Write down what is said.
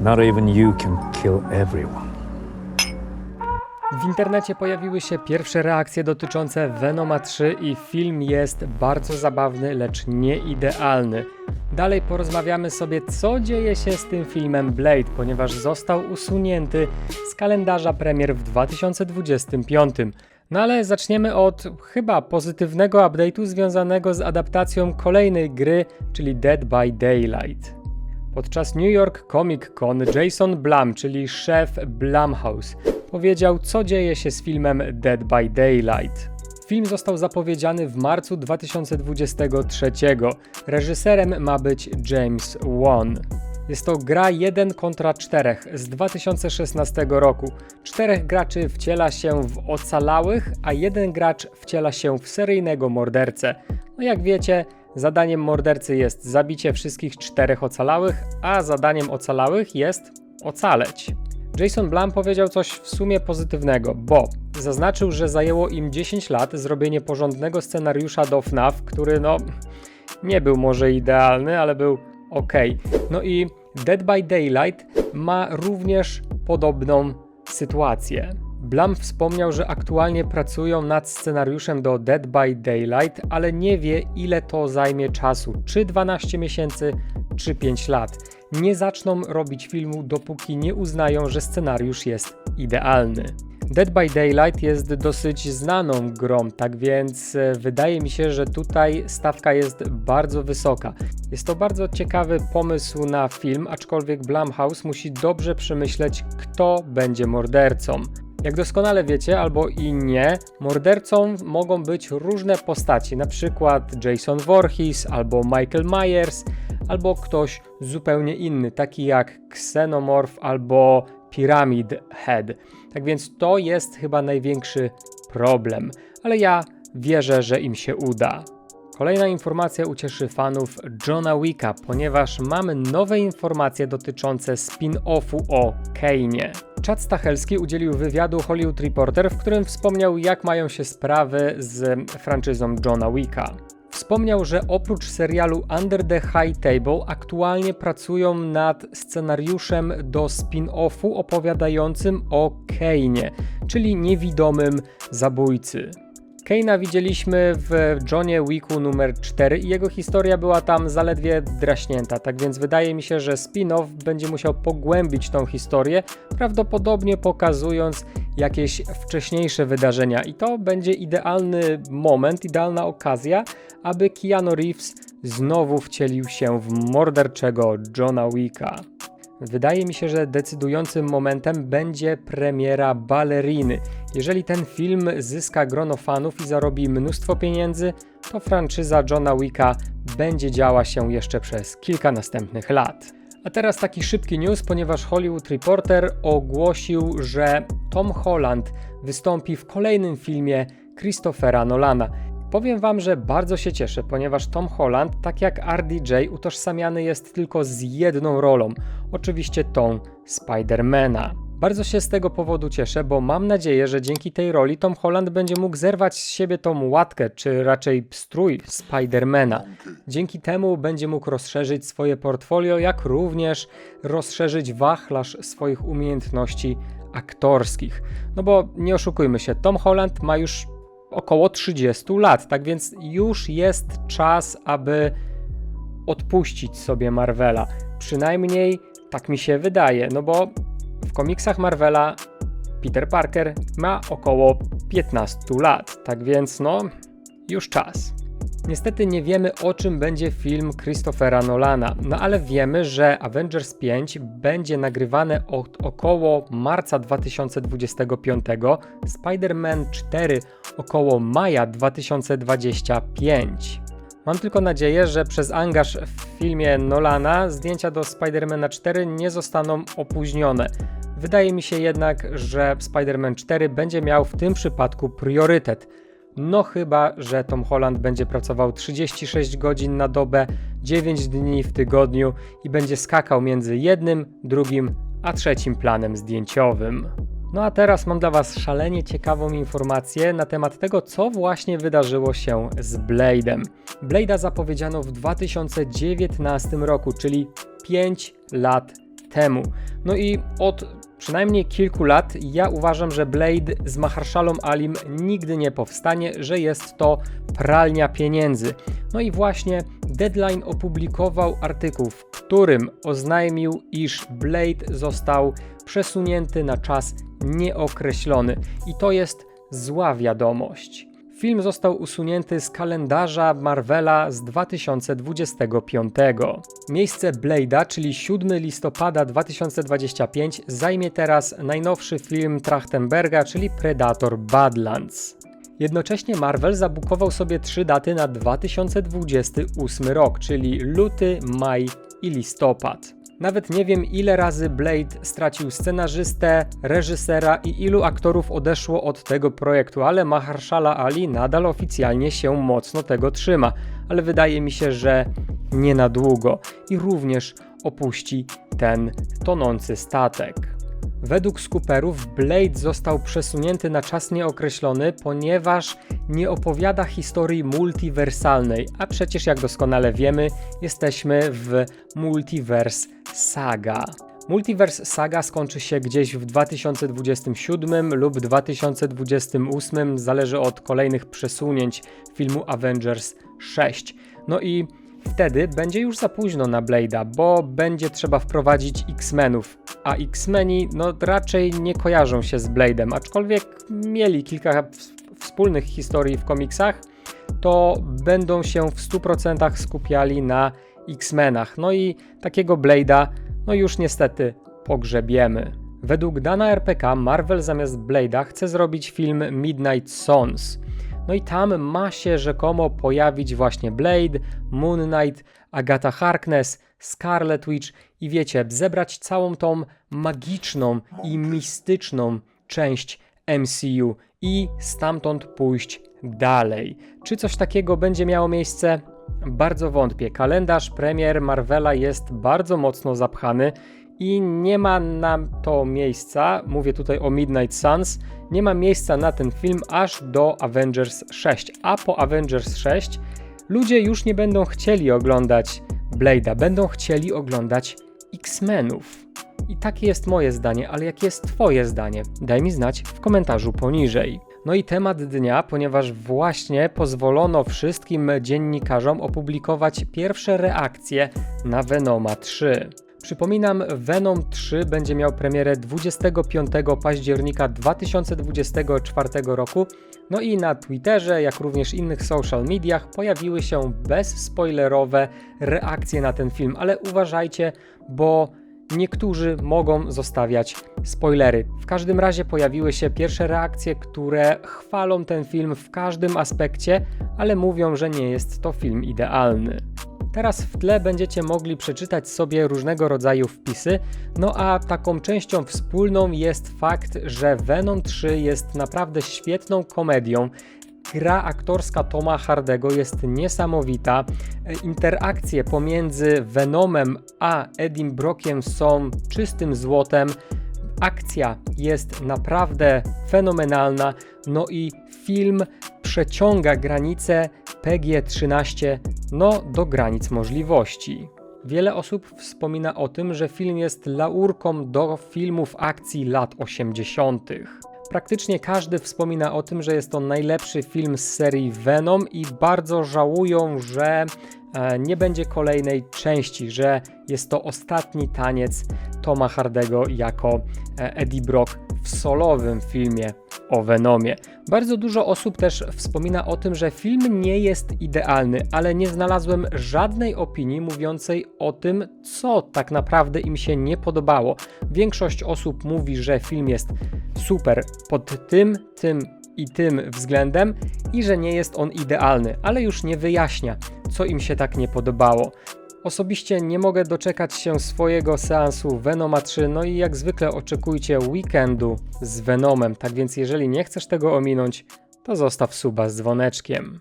Not even you can kill everyone. W internecie pojawiły się pierwsze reakcje dotyczące Venoma 3 i film jest bardzo zabawny, lecz nie idealny. Dalej porozmawiamy sobie, co dzieje się z tym filmem Blade, ponieważ został usunięty z kalendarza premier w 2025. No ale zaczniemy od chyba pozytywnego update'u związanego z adaptacją kolejnej gry, czyli Dead by Daylight. Podczas New York Comic Con Jason Blum, czyli szef Blumhouse, powiedział, co dzieje się z filmem Dead by Daylight. Film został zapowiedziany w marcu 2023. Reżyserem ma być James Wan. Jest to gra 1 kontra 4 z 2016 roku. Czterech graczy wciela się w ocalałych, a jeden gracz wciela się w seryjnego mordercę. No jak wiecie, zadaniem mordercy jest zabicie wszystkich czterech ocalałych, a zadaniem ocalałych jest ocaleć. Jason Blum powiedział coś w sumie pozytywnego, bo zaznaczył, że zajęło im 10 lat zrobienie porządnego scenariusza do FNAF, który no nie był może idealny, ale był ok. No i Dead by Daylight ma również podobną sytuację. Blum wspomniał, że aktualnie pracują nad scenariuszem do Dead by Daylight, ale nie wie ile to zajmie czasu, czy 12 miesięcy, czy 5 lat. Nie zaczną robić filmu, dopóki nie uznają, że scenariusz jest idealny. Dead by Daylight jest dosyć znaną grą, tak więc e, wydaje mi się, że tutaj stawka jest bardzo wysoka. Jest to bardzo ciekawy pomysł na film, aczkolwiek Blumhouse musi dobrze przemyśleć, kto będzie mordercą. Jak doskonale wiecie, albo i nie, mordercą mogą być różne postaci, na przykład Jason Voorhees, albo Michael Myers, albo ktoś zupełnie inny, taki jak Xenomorph albo Pyramid Head. Tak więc to jest chyba największy problem, ale ja wierzę, że im się uda. Kolejna informacja ucieszy fanów Johna Wicka, ponieważ mamy nowe informacje dotyczące spin-offu o Kane'ie. Chad Stachelski udzielił wywiadu Hollywood Reporter, w którym wspomniał, jak mają się sprawy z franczyzą Johna Wicka. Wspomniał, że oprócz serialu Under the High Table aktualnie pracują nad scenariuszem do spin-offu opowiadającym o Kane'ie, czyli niewidomym zabójcy. Kane'a widzieliśmy w Johnie Wicku numer 4 i jego historia była tam zaledwie draśnięta, tak więc wydaje mi się, że spin-off będzie musiał pogłębić tą historię, prawdopodobnie pokazując jakieś wcześniejsze wydarzenia i to będzie idealny moment, idealna okazja, aby Keanu Reeves znowu wcielił się w morderczego Johna Wicka. Wydaje mi się, że decydującym momentem będzie premiera Balleriny. Jeżeli ten film zyska grono fanów i zarobi mnóstwo pieniędzy, to franczyza Johna Wicka będzie działa się jeszcze przez kilka następnych lat. A teraz taki szybki news, ponieważ Hollywood Reporter ogłosił, że Tom Holland wystąpi w kolejnym filmie Christophera Nolana. Powiem Wam, że bardzo się cieszę, ponieważ Tom Holland, tak jak RDJ, utożsamiany jest tylko z jedną rolą, oczywiście tą Spidermana. Bardzo się z tego powodu cieszę, bo mam nadzieję, że dzięki tej roli Tom Holland będzie mógł zerwać z siebie tą łatkę, czy raczej strój Spidermana. Dzięki temu będzie mógł rozszerzyć swoje portfolio, jak również rozszerzyć wachlarz swoich umiejętności aktorskich. No bo nie oszukujmy się, Tom Holland ma już około 30 lat, tak więc już jest czas, aby odpuścić sobie Marvela. Przynajmniej tak mi się wydaje, no bo w komiksach Marvela Peter Parker ma około 15 lat, tak więc no, już czas. Niestety nie wiemy o czym będzie film Christophera Nolana, no ale wiemy, że Avengers 5 będzie nagrywane od około marca 2025, Spider-Man 4 około maja 2025. Mam tylko nadzieję, że przez angaż w filmie Nolana zdjęcia do Spider-Mana 4 nie zostaną opóźnione. Wydaje mi się jednak, że Spider-Man 4 będzie miał w tym przypadku priorytet. No chyba, że Tom Holland będzie pracował 36 godzin na dobę, 9 dni w tygodniu i będzie skakał między jednym, drugim a trzecim planem zdjęciowym. No a teraz mam dla Was szalenie ciekawą informację na temat tego, co właśnie wydarzyło się z Blade'em. Blade'a zapowiedziano w 2019 roku, czyli 5 lat temu. No i od przynajmniej kilku lat ja uważam, że Blade z Maharshallą Alim nigdy nie powstanie, że jest to pralnia pieniędzy. No i właśnie Deadline opublikował artykuł, w którym oznajmił, iż Blade został przesunięty na czas nieokreślony. I to jest zła wiadomość. Film został usunięty z kalendarza Marvela z 2025. Miejsce Blade'a, czyli 7 listopada 2025, zajmie teraz najnowszy film Trachtenberga, czyli Predator Badlands. Jednocześnie Marvel zabukował sobie trzy daty na 2028 rok, czyli luty, maj i listopad. Nawet nie wiem, ile razy Blade stracił scenarzystę, reżysera i ilu aktorów odeszło od tego projektu, ale Mahershala Ali nadal oficjalnie się mocno tego trzyma, ale wydaje mi się, że nie na długo i również opuści ten tonący statek. Według skuperów Blade został przesunięty na czas nieokreślony, ponieważ nie opowiada historii multiwersalnej, a przecież jak doskonale wiemy, jesteśmy w Multiverse Saga. Multiverse Saga skończy się gdzieś w 2027 lub 2028, zależy od kolejnych przesunięć filmu Avengers 6. No i wtedy będzie już za późno na Blade'a, bo będzie trzeba wprowadzić X-Menów, a X-Meni no raczej nie kojarzą się z Blade'em, aczkolwiek mieli kilka wspólnych historii w komiksach, to będą się w 100% skupiali na X-Menach. No i takiego Blade'a no już niestety pogrzebiemy. Według dana RPK Marvel zamiast Blade'a chce zrobić film Midnight Suns. No i tam ma się rzekomo pojawić właśnie Blade, Moon Knight, Agatha Harkness, Scarlet Witch i wiecie, zebrać całą tą magiczną i mistyczną część MCU i stamtąd pójść dalej. Czy coś takiego będzie miało miejsce? Bardzo wątpię. Kalendarz premier Marvela jest bardzo mocno zapchany i nie ma nam to miejsca, mówię tutaj o Midnight Suns, nie ma miejsca na ten film aż do Avengers 6. A po Avengers 6 ludzie już nie będą chcieli oglądać Blade'a, będą chcieli oglądać X-Menów. I takie jest moje zdanie, ale jakie jest Twoje zdanie? Daj mi znać w komentarzu poniżej. No i temat dnia, ponieważ właśnie pozwolono wszystkim dziennikarzom opublikować pierwsze reakcje na Venoma 3. Przypominam, Venom 3 będzie miał premierę 25 października 2024 roku. No i na Twitterze, jak również innych social mediach pojawiły się bezspoilerowe reakcje na ten film, ale uważajcie, bo niektórzy mogą zostawiać spoilery. W każdym razie pojawiły się pierwsze reakcje, które chwalą ten film w każdym aspekcie, ale mówią, że nie jest to film idealny. Teraz w tle będziecie mogli przeczytać sobie różnego rodzaju wpisy, no a taką częścią wspólną jest fakt, że Venom 3 jest naprawdę świetną komedią. Gra aktorska Toma Hardego jest niesamowita. Interakcje pomiędzy Venomem a Edim Brockiem są czystym złotem. Akcja jest naprawdę fenomenalna, no i film przeciąga granice PG-13 no, do granic możliwości. Wiele osób wspomina o tym, że film jest laurką do filmów akcji lat 80. Praktycznie każdy wspomina o tym, że jest to najlepszy film z serii Venom i bardzo żałują, że e, nie będzie kolejnej części, że jest to ostatni taniec Toma Hardego jako e, Eddie Brock solowym filmie o Venomie. Bardzo dużo osób też wspomina o tym, że film nie jest idealny, ale nie znalazłem żadnej opinii mówiącej o tym, co tak naprawdę im się nie podobało. Większość osób mówi, że film jest super pod tym, tym i tym względem i że nie jest on idealny, ale już nie wyjaśnia, co im się tak nie podobało. Osobiście nie mogę doczekać się swojego seansu Venoma 3, no i jak zwykle oczekujcie weekendu z Venomem, tak więc jeżeli nie chcesz tego ominąć, to zostaw suba z dzwoneczkiem.